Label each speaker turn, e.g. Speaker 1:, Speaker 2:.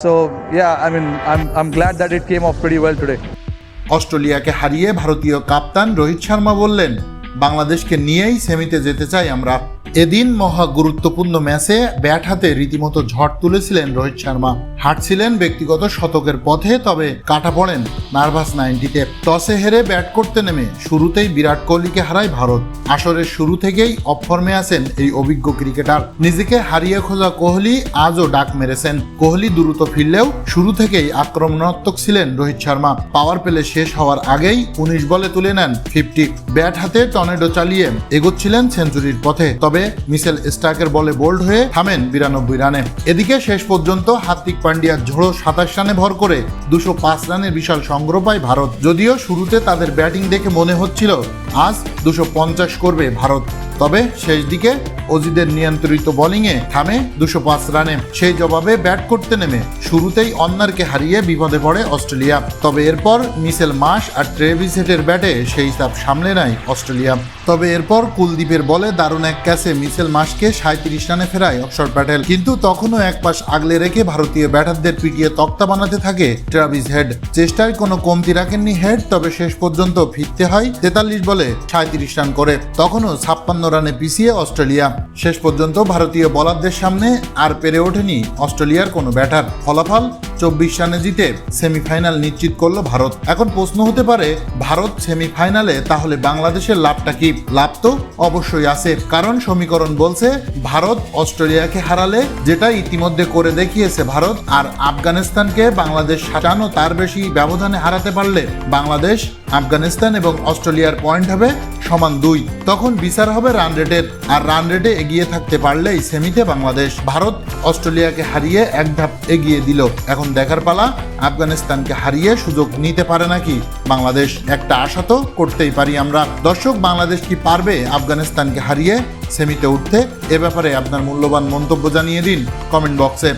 Speaker 1: So yeah, I mean, I'm I'm glad that it came off pretty well today.
Speaker 2: অস্ট্রেলিয়াকে হারিয়ে ভারতীয় কাপ্তান রোহিত শর্মা বললেন বাংলাদেশকে নিয়েই সেমিতে যেতে চাই আমরা এদিন মহা গুরুত্বপূর্ণ ম্যাচে ব্যাট হাতে রীতিমতো ঝড় তুলেছিলেন রোহিত শর্মা। হাঁটছিলেন ব্যক্তিগত শতকের পথে, তবে কাটা পড়েন নার্ভাস নাইনটিতে। টসে হেরে ব্যাট করতে নেমে শুরুতেই বিরাট কোহলিকে হারায় ভারত। আসরের শুরু থেকেই অফর্মে আছেন এই অভিজ্ঞ ক্রিকেটার। নিজেকে হারিয়ে খোঁজা কোহলি আজও ডাক মেরেছেন। কোহলি দ্রুত ফিরলেও শুরু থেকেই আক্রমণাত্মক ছিলেন রোহিত শর্মা। পাওয়ার প্লে শেষ হওয়ার আগেই উনিশ বলে তুলে নেন ফিফটি। ব্যাট হাতে টর্নেডো চালিয়ে এগোচ্ছিলেন সেঞ্চুরির পথে, তবে মিসেল স্টার্কের বলে বোল্ড হয়ে থামেন বিরানব্বই রানে। এদিকে শেষ পর্যন্ত হার্দিক পান্ডিয়ার ঝোড়ো সাতাশ রানে ভর করে দুশো পাঁচ রানের বিশাল সংগ্রহ পায় ভারত। যদিও শুরুতে তাদের ব্যাটিং দেখে মনে হচ্ছিল, আজ দুশো পঞ্চাশ করবে ভারত। তবে শেষ দিকে অজিদের নিয়ন্ত্রিত বোলিংয়ে থামে দুশো পাঁচ রানে। সেই জবাবে ব্যাট করতে নেমে শুরুতেই অন্নারকে হারিয়ে বিপদে পড়ে অস্ট্রেলিয়া। তবে এরপর মিসেল মাস আর ট্রেভিস হেটের ব্যাটে সেই চাপ সামলে নেয় অস্ট্রেলিয়া। তবে এরপর কুলদীপের বলে দারুণ এক ক্যাচে মিসেল মাসকে সাঁত্রিশ রানে ফেরায় অক্ষর প্যাটেল। কিন্তু তখনও এক পাশ আগলে রেখে ভারতীয় ব্যাটারদের পিটিয়ে তক্তা বানাতে থাকে ট্রাভিস হেড। চেষ্টায় কোনো কমতি রাখেননি হেড, তবে শেষ পর্যন্ত ফিরতে হয় তেতাল্লিশ বলে সাঁত্রিশ রান করে। তখনও ছাপ্পান্ন রানে পিছিয়ে অস্ট্রেলিয়া। শেষ পর্যন্ত ভারতীয় বলারদের সামনে আর পেরে ওঠেনি অস্ট্রেলিয়ার কোনো ব্যাটার ফলাফল চব্বিশ রানে জিতে সেমিফাইনাল নিশ্চিত করল ভারত। এখন প্রশ্ন হতে পারে, ভারত সেমিফাইনালে তাহলে বাংলাদেশের লাভটা কি? লাভ তো অবশ্যই আছে। কারণ সমীকরণ বলছে, ভারত অস্ট্রেলিয়াকে হারালে, যেটা ইতিমধ্যে করে দেখিয়েছে ভারত, আর আফগানিস্তানকে বাংলাদেশ সাতান্ন তার বেশি ব্যবধানে হারাতে পারলে বাংলাদেশ, আফগানিস্তান এবং অস্ট্রেলিয়ার পয়েন্ট হবে সমান দুই। তখন বিচার হবে রান রেটের, আর রান রেটে এগিয়ে থাকতে পারলেই সেমিতে বাংলাদেশ, ভারত অস্ট্রেলিয়াকে হারিয়ে এক ধাপ এগিয়ে দিল। এখন দেখার পালা, আফগানিস্তানকে হারিয়ে সুযোগ নিতে পারে নাকি? বাংলাদেশ একটা আশা তো করতেই পারি আমরা। দর্শক, বাংলাদেশ কি পারবে আফগানিস্তানকে হারিয়ে সেমিতে উঠতে? এ ব্যাপারে আপনার মূল্যবান মন্তব্য জানিয়ে দিন কমেন্ট বক্সে।